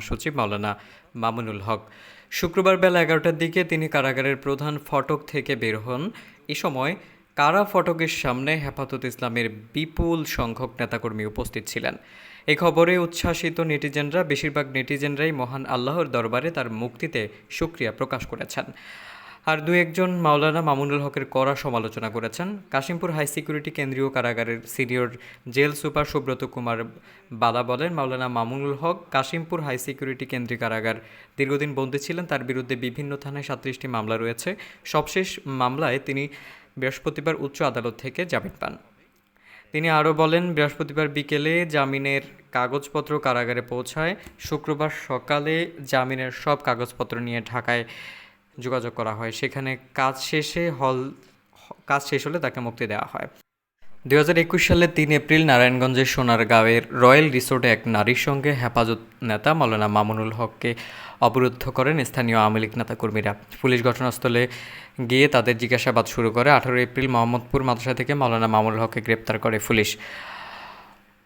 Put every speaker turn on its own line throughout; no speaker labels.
সচিব মাওলানা মামুনুল হক। শুক্রবার বেলা এগারোটার দিকে তিনি কারাগারের প্রধান ফটক থেকে বের হন। এ সময় কারা ফটকের সামনে হেফাজত ইসলামের বিপুল সংখ্যক নেতাকর্মী উপস্থিত ছিলেন। এই খবরে উচ্ছ্বাসিত নেটিজেনরা, বেশিরভাগ নেটিজেনরাই মহান আল্লাহর দরবারে তার মুক্তিতে সুক্রিয়া প্রকাশ করেছেন। আর দু একজন মাওলানা মামুনুল হকের কড়া সমালোচনা করেছেন। কাশিমপুর হাই সিকিউরিটি কেন্দ্রীয় কারাগারের senior jail super Subrata Kumar Bala বলেন, মাওলানা মামুনুল হক কাশিমপুর হাই সিকিউরিটি কেন্দ্রীয় কারাগার দীর্ঘদিন বন্দী ছিলেন। তার বিরুদ্ধে বিভিন্ন থানায় সাতত্রিশটি মামলা রয়েছে। সবশেষ মামলায় তিনি বৃহস্পতিবার উচ্চ আদালত থেকে জামিন পান। তিনি আরও বলেন, বৃহস্পতিবার বিকেলে জামিনের কাগজপত্র কারাগারে পৌঁছায়। শুক্রবার সকালে জামিনের সব কাগজপত্র নিয়ে ঢাকায় যোগাযোগ করা হয়। সেখানে কাজ শেষে হল কাজ শেষ হলে তাকে মুক্তি দেওয়া হয়। দু একুশ সালের তিন এপ্রিল নারায়ণগঞ্জের সোনারগাঁওয়ের রয়্যাল রিসোর্টে এক নারীর সঙ্গে হেফাজত নেতা মাওলানা মামুনুল হককে অবরুদ্ধ করেন স্থানীয় আওয়ামী লীগ নেতাকর্মীরা। পুলিশ ঘটনাস্থলে গিয়ে তাদের জিজ্ঞাসাবাদ শুরু করে। আঠারো এপ্রিল মোহাম্মদপুর মাদ্রাসা থেকে মাওলানা মামুনুল হককে গ্রেপ্তার করে পুলিশ।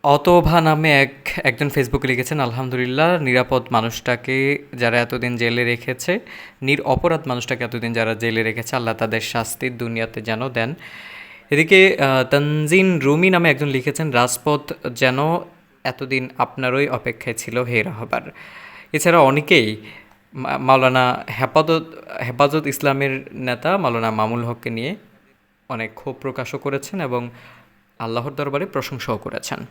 অতভা নামে এক, একজন ফেসবুকে লিখেছেন, আলহামদুলিল্লাহ, নিরাপদ মানুষটাকে যারা এতদিন জেলে রেখেছে, নির অপরাধ মানুষটাকে এতদিন যারা জেলে রেখেছে, আল্লাহ তাদের শাস্তি দুনিয়াতে যেন দেন। এদিকে তানজিন রুমি নামে একজন লিখেছেন, রাজপথ যেন এতদিন আপনারই অপেক্ষায় ছিল, হে রাহবার। এছাড়া অনেকেই মাওলানা হেফাজত হেফাজত ইসলামের নেতা মাওলানা মামুল হককে নিয়ে অনেক ক্ষোভ প্রকাশও করেছেন এবং আল্লাহর দরবারে প্রশংসাও করেছেন।